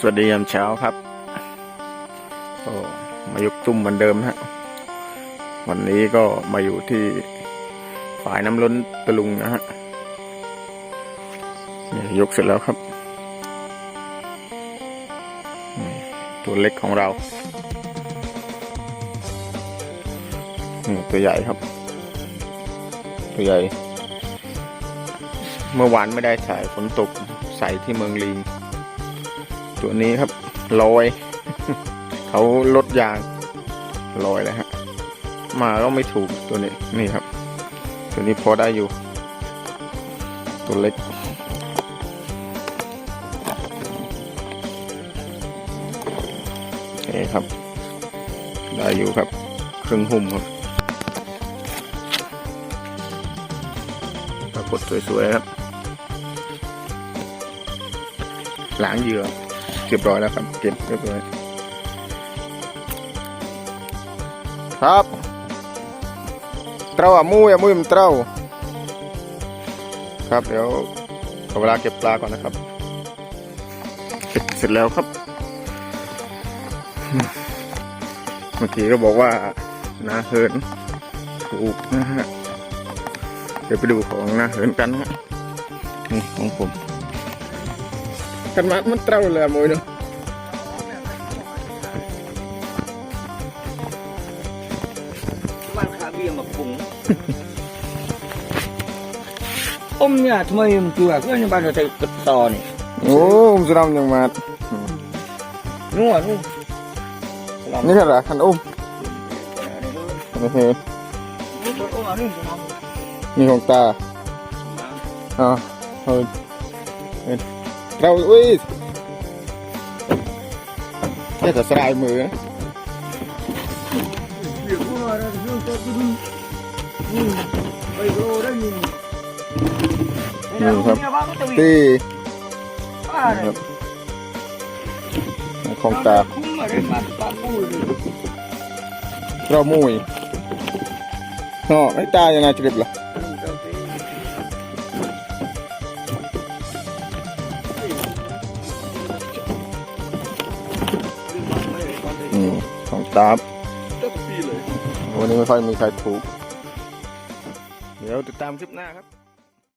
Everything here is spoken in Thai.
สวัสดียามเช้าครับโอ้มายกจุ่มเหมือนเดิมฮะ วันนี้ก็มาอยู่ที่ฝ่ายน้ำล้นตะลุงนะฮะนี่ยกเสร็จแล้วครับ ตัวเล็กของเราตัวใหญ่ครับ ตัวใหญ่ เมื่อวานไม่ได้ถ่ายฝนตกใส่ที่เมืองลีง ตัวนี้ครับลอย เขาลดยางลอยแล้วฮะ มาก็ไม่ถูกตัวนี้นี่ครับ ตัวนี้พอได้อยู่ ตัวเล็กโอเคครับ ได้อยู่ครับ ครึ่งหุ่มครับปรากฏสวยๆครับล้างเหยื่อ เรียบร้อยแล้วครับ เก็บเรียบร้อย ครับเต้าอะมุ้ยอะมุ้ยมันเต้าครับเดี๋ยวขอเวลาเก็บปลาก่อนนะครับเก็บเสร็จแล้วครับ เมื่อกี้ก็บอกว่านาเหินถูกนะฮะเดี๋ยวไปดูของนาเหินกันนะฮะนี่ของผม กันมามันเต้าเลยอะมุ้ยเนาะบ้านคาเบียมาปรุงอมเนี่ยท ำไมมันตัวก็ในบ้านเราใช้กระตอนี่ โอ้ผมจะนำยังมา นู่นนู่น นี่เหรอคันอุ้มโอเค นู่นโอ้นี่ นี่ของตาอ่าเฮ้ยเฮ้ยเราอุ้ยแค่แต่สลายมือนะ เดี๋ยวว่าเราจะต้องดูนี่ไปโรได้ยิน นี่ครับ ตี ที่ครับของตา คุ้มอะไรมาปาปูเลย เรามุยเนาะไอ้ตายังไงจะเก็บล่ะ มของตาวันนี้ไม่ค่อยมีใครถูก เดี๋ยวติดตามคลิปหน้าครับ